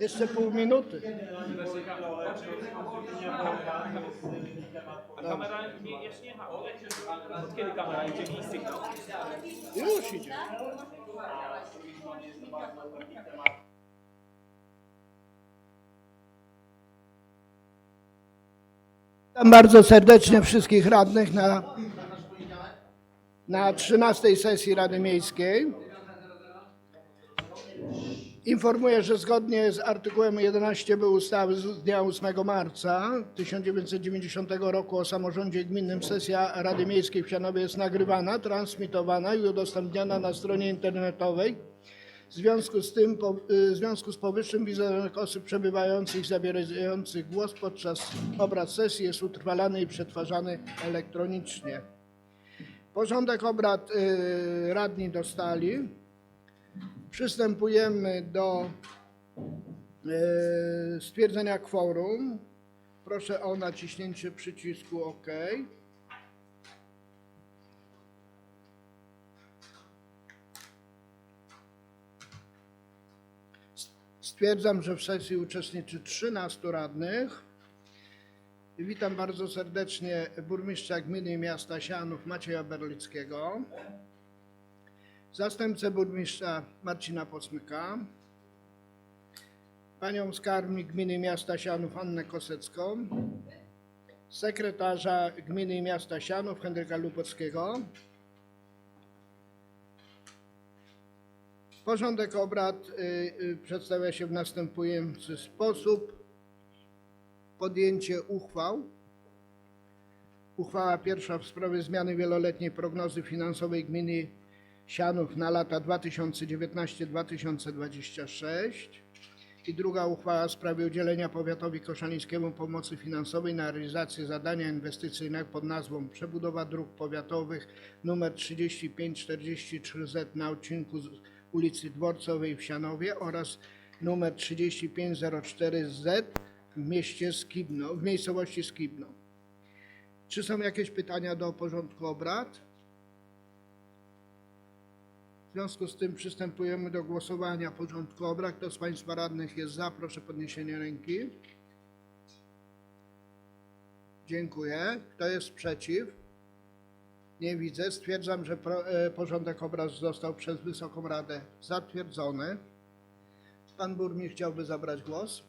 Jeszcze pół minuty. Kamera nie, jeszcze nie jechała. Od kiedy kamera idzie sygnał? Już idzie. Witam bardzo serdecznie wszystkich radnych na, na 13 sesji Rady Miejskiej. Informuję, że zgodnie z artykułem 11b ustawy z dnia 8 marca 1990 roku o samorządzie gminnym sesja Rady Miejskiej w Sianowie jest nagrywana, transmitowana i udostępniana na stronie internetowej. W związku z tym, po, y, w związku z powyższym wizerunek osób przebywających, zabierających głos podczas obrad sesji jest utrwalany i przetwarzany elektronicznie. Porządek obrad y, radni dostali. Przystępujemy do e, stwierdzenia kworum. Proszę o naciśnięcie przycisku OK. Stwierdzam, że w sesji uczestniczy 13 radnych. Witam bardzo serdecznie burmistrza gminy miasta Sianów Macieja Berlickiego zastępcę burmistrza Marcina Posmyka, panią skarbnik gminy miasta Sianów Annę Kosecką, sekretarza gminy miasta Sianów Henryka Lubockiego. Porządek obrad y, y, przedstawia się w następujący sposób. Podjęcie uchwał. Uchwała pierwsza w sprawie zmiany wieloletniej prognozy finansowej gminy Sianów na lata 2019-2026 i druga uchwała w sprawie udzielenia powiatowi koszalińskiemu pomocy finansowej na realizację zadania inwestycyjnego pod nazwą Przebudowa dróg powiatowych nr 3543Z na odcinku ulicy Dworcowej w Sianowie oraz nr 3504Z w mieście Skibno, w miejscowości Skibno. Czy są jakieś pytania do porządku obrad? W związku z tym przystępujemy do głosowania porządku obrad. Kto z Państwa radnych jest za, proszę podniesienie ręki. Dziękuję. Kto jest przeciw? Nie widzę. Stwierdzam, że e, porządek obrad został przez Wysoką Radę zatwierdzony. Pan burmistrz chciałby zabrać głos?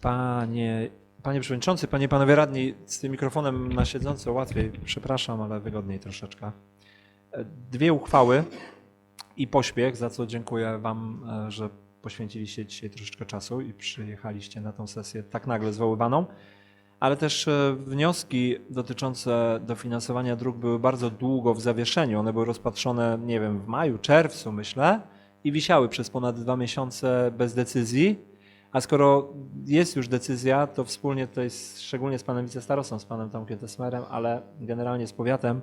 Panie, panie Przewodniczący, Panie Panowie Radni, z tym mikrofonem na siedząco łatwiej, przepraszam, ale wygodniej troszeczkę. E, Dwie uchwały i pośpiech, za co dziękuję Wam, e, że poświęciliście dzisiaj troszeczkę czasu i przyjechaliście na tą sesję tak nagle zwoływaną. Ale też e, wnioski dotyczące dofinansowania dróg były bardzo długo w zawieszeniu. One były rozpatrzone, nie wiem, w maju, czerwcu myślę i wisiały przez ponad dwa miesiące bez decyzji. A skoro jest już decyzja, to wspólnie tutaj, z, szczególnie z panem wicestarostą, z panem Tomkiem Tesmerem, ale generalnie z powiatem,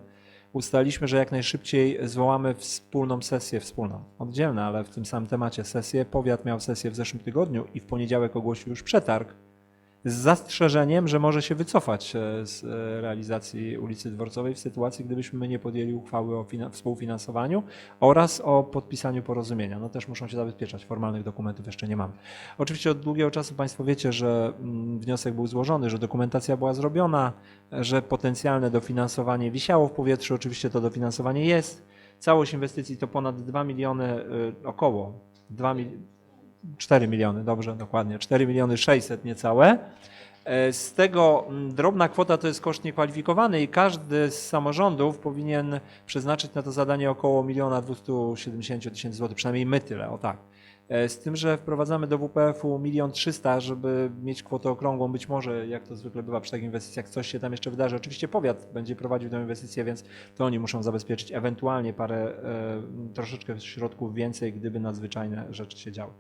ustaliliśmy, że jak najszybciej zwołamy wspólną sesję, wspólną, oddzielną, ale w tym samym temacie sesję. Powiat miał sesję w zeszłym tygodniu i w poniedziałek ogłosił już przetarg z zastrzeżeniem, że może się wycofać e, z e, realizacji ulicy Dworcowej w sytuacji, gdybyśmy nie podjęli uchwały o fina- współfinansowaniu oraz o podpisaniu porozumienia. No też muszą się zabezpieczać, formalnych dokumentów jeszcze nie mamy. Oczywiście od długiego czasu Państwo wiecie, że mm, wniosek był złożony, że dokumentacja była zrobiona, że potencjalne dofinansowanie wisiało w powietrzu, oczywiście to dofinansowanie jest. Całość inwestycji to ponad 2 miliony, y, około 2 mil, 4 miliony, dobrze, dokładnie, 4 miliony 600 niecałe. E, Z tego drobna kwota to jest koszt niekwalifikowany i każdy z samorządów powinien przeznaczyć na to zadanie około 1 270 tysięcy złotych, przynajmniej my tyle, o tak. E, Z tym, że wprowadzamy do WPF-u 1 300 żeby mieć kwotę okrągłą, być może jak to zwykle bywa przy takich inwestycjach, coś się tam jeszcze wydarzy. Oczywiście powiat będzie prowadził tę inwestycję, więc to oni muszą zabezpieczyć ewentualnie parę, e, troszeczkę środków więcej, gdyby nadzwyczajne rzeczy się działy.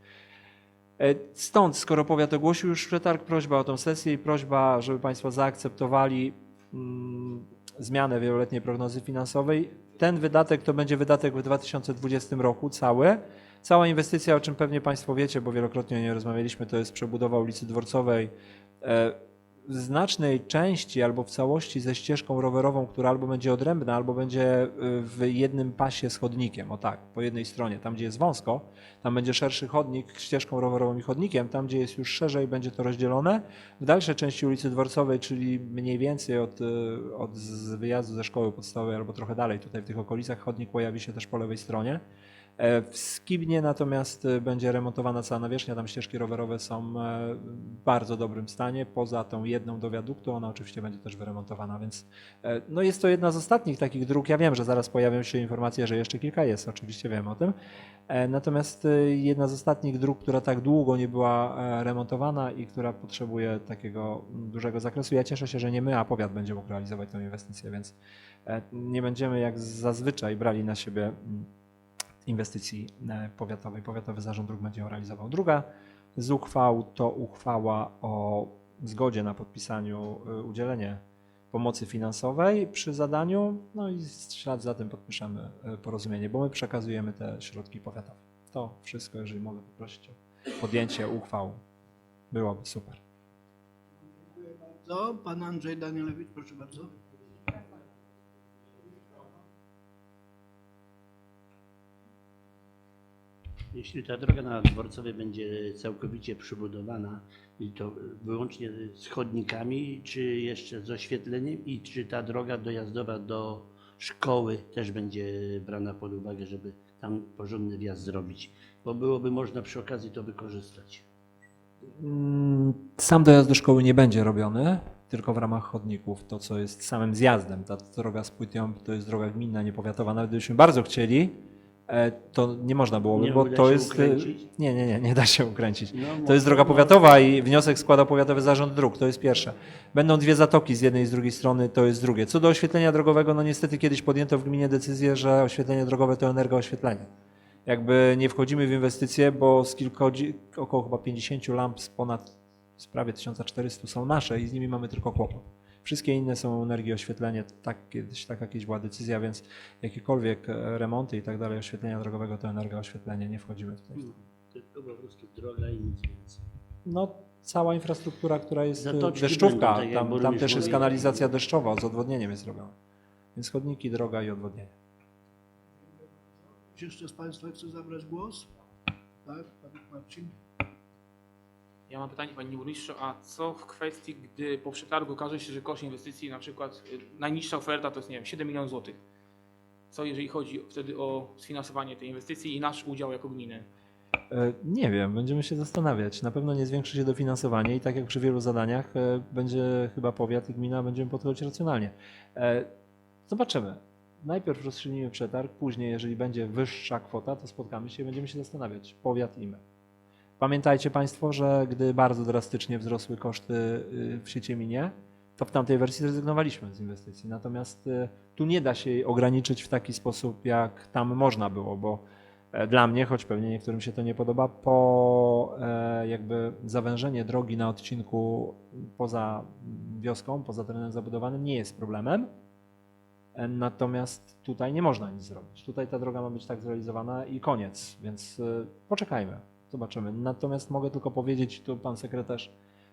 E, Stąd, skoro powiat ogłosił już przetarg, prośba o tę sesję i prośba, żeby Państwo zaakceptowali mm, zmianę wieloletniej prognozy finansowej. Ten wydatek to będzie wydatek w 2020 roku cały. Cała inwestycja, o czym pewnie Państwo wiecie, bo wielokrotnie o niej rozmawialiśmy, to jest przebudowa ulicy Dworcowej. E, znacznej części albo w całości ze ścieżką rowerową, która albo będzie odrębna, albo będzie y, w jednym pasie z chodnikiem, o tak, po jednej stronie. Tam, gdzie jest wąsko, tam będzie szerszy chodnik ścieżką rowerową i chodnikiem, tam, gdzie jest już szerzej, będzie to rozdzielone. W dalszej części ulicy Dworcowej, czyli mniej więcej od, y, od wyjazdu ze szkoły podstawowej albo trochę dalej, tutaj w tych okolicach, chodnik pojawi się też po lewej stronie. E, W Skibnie natomiast e, będzie remontowana cała nawierzchnia, tam ścieżki rowerowe są e, w bardzo dobrym stanie, poza tą jedną do wiaduktu, ona oczywiście będzie też wyremontowana, więc no jest to jedna z ostatnich takich dróg, ja wiem, że zaraz pojawią się informacje, że jeszcze kilka jest, oczywiście wiem o tym, natomiast jedna z ostatnich dróg, która tak długo nie była remontowana i która potrzebuje takiego dużego zakresu. Ja cieszę się, że nie my, a powiat będzie mógł realizować tę inwestycję, więc nie będziemy jak zazwyczaj brali na siebie inwestycji e, powiatowej. Powiatowy Zarząd Dróg będzie ją realizował. Druga z uchwał to uchwała o zgodzie na podpisaniu, e, udzielenie pomocy finansowej przy zadaniu, no i w ślad za tym podpiszemy e, porozumienie, bo my przekazujemy te środki powiatowe. To wszystko, jeżeli mogę poprosić o podjęcie uchwał, byłoby super. Co? Pan Andrzej Danielewicz, proszę bardzo. Jeśli ta droga na Dworcowej będzie całkowicie przybudowana i to wyłącznie z chodnikami, czy jeszcze z oświetleniem i czy ta droga dojazdowa do szkoły też będzie brana pod uwagę, żeby tam porządny wjazd zrobić, bo byłoby można przy okazji to wykorzystać. Mm, Sam dojazd do szkoły nie będzie robiony, tylko w ramach chodników. To, co jest samym zjazdem. Ta droga z Płytią to jest droga gminna, nie powiatowa. Nawet gdybyśmy bardzo chcieli, to nie można byłoby, Nie bo to jest. e, ukręcić? Nie, nie, nie, nie da się ukręcić. No, To jest droga powiatowa i wniosek składał Powiatowy Zarząd Dróg, to jest pierwsze. Będą dwie zatoki z jednej i z drugiej strony, to jest drugie. Co do oświetlenia drogowego, no niestety kiedyś podjęto w gminie decyzję, że oświetlenie drogowe to energooświetlenie. Jakby nie wchodzimy w inwestycje, bo z kilkodzi, około chyba 50 lamp z ponad z prawie 1400 są nasze i z nimi mamy tylko kłopot. Wszystkie inne są energii oświetlenie, tak kiedyś, taka kiedyś była decyzja, więc jakiekolwiek e, remonty i tak dalej oświetlenia drogowego to energooświetlenie, nie wchodzimy tutaj. No, Tylko po prostu droga i nic więcej. No, cała infrastruktura, która jest y, Zatoczki deszczówka, będą, tak tam, tam też jest kanalizacja deszczowa, z odwodnieniem jest robiona. Więc chodniki, droga i odwodnienie. Czy jeszcze z Państwa chce zabrać głos? Tak, Pan Marcin? Ja mam pytanie Panie Burmistrzu, a co w kwestii, gdy po przetargu okaże się, że koszt inwestycji, na przykład y, najniższa oferta to jest, nie wiem, 7 milionów złotych. Co jeżeli chodzi wtedy o sfinansowanie tej inwestycji i nasz udział jako gminy? E, Nie wiem, będziemy się zastanawiać. Na pewno nie zwiększy się dofinansowanie i tak jak przy wielu zadaniach e, będzie chyba powiat i gmina będziemy podchodzić racjonalnie. E, Zobaczymy. Najpierw rozstrzygnijmy przetarg, później jeżeli będzie wyższa kwota, to spotkamy się i będziemy się zastanawiać. Powiat i my. Pamiętajcie Państwo, że gdy bardzo drastycznie wzrosły koszty y, w Siecieminie, to w tamtej wersji zrezygnowaliśmy z inwestycji. Natomiast y, tu nie da się jej ograniczyć w taki sposób, jak tam można było, bo e, dla mnie, choć pewnie niektórym się to nie podoba, po e, jakby zawężenie drogi na odcinku poza wioską, poza terenem zabudowanym nie jest problemem. E, Natomiast tutaj nie można nic zrobić. Tutaj ta droga ma być tak zrealizowana i koniec, więc e, poczekajmy, zobaczymy. Natomiast mogę tylko powiedzieć, tu pan sekretarz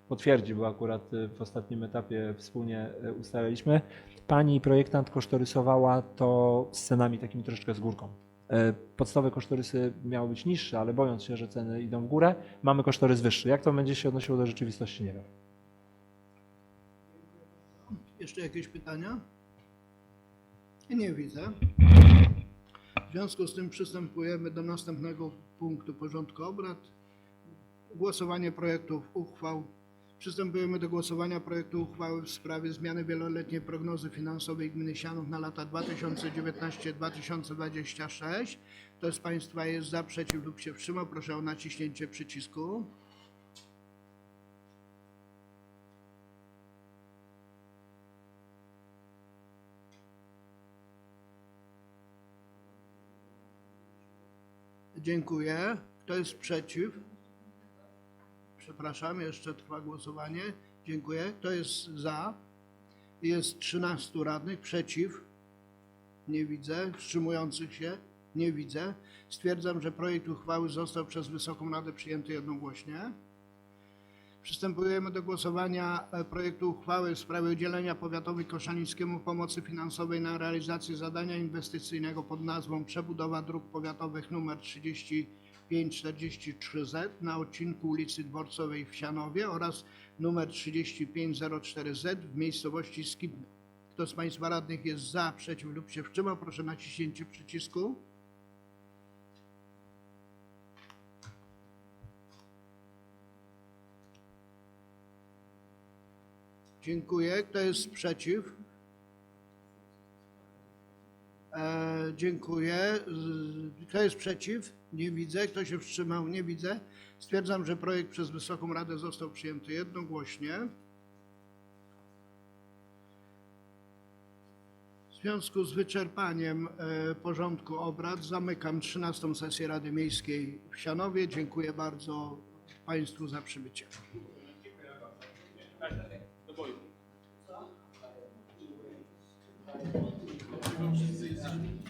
potwierdzi, bo akurat e, w ostatnim etapie wspólnie e, ustaliliśmy. Pani projektant kosztorysowała to z cenami takimi troszeczkę z górką. E, Podstawowe kosztorysy miały być niższe, ale bojąc się, że ceny idą w górę, mamy kosztorys wyższy. Jak to będzie się odnosiło do rzeczywistości, nie wiem. Jeszcze jakieś pytania? Nie widzę. W związku z tym przystępujemy do następnego punktu porządku obrad. Głosowanie projektów uchwał. Przystępujemy do głosowania projektu uchwały w sprawie zmiany wieloletniej prognozy finansowej gminy Sianów na lata 2019-2026. Kto z Państwa jest za, przeciw lub się wstrzymał, proszę o naciśnięcie przycisku. Dziękuję. Kto jest przeciw? Przepraszam, jeszcze trwa głosowanie. Dziękuję. Kto jest za? Jest 13 radnych. Przeciw? Nie widzę. Wstrzymujących się? Nie widzę. Stwierdzam, że projekt uchwały został przez Wysoką Radę przyjęty jednogłośnie. Przystępujemy do głosowania e, projektu uchwały w sprawie udzielenia powiatowi koszalińskiemu pomocy finansowej na realizację zadania inwestycyjnego pod nazwą Przebudowa dróg powiatowych nr 3543Z na odcinku ulicy Dworcowej w Sianowie oraz nr 3504Z w miejscowości Skibny. Kto z Państwa radnych jest za, przeciw lub się wstrzymał, proszę naciśnięcie przycisku. Dziękuję. Kto jest przeciw? E, dziękuję. Kto jest przeciw? Nie widzę. Kto się wstrzymał? Nie widzę. Stwierdzam, że projekt przez Wysoką Radę został przyjęty jednogłośnie. W związku z wyczerpaniem e, porządku obrad zamykam 13 sesję Rady Miejskiej w Sianowie. Dziękuję bardzo Państwu za przybycie. vamos dizer.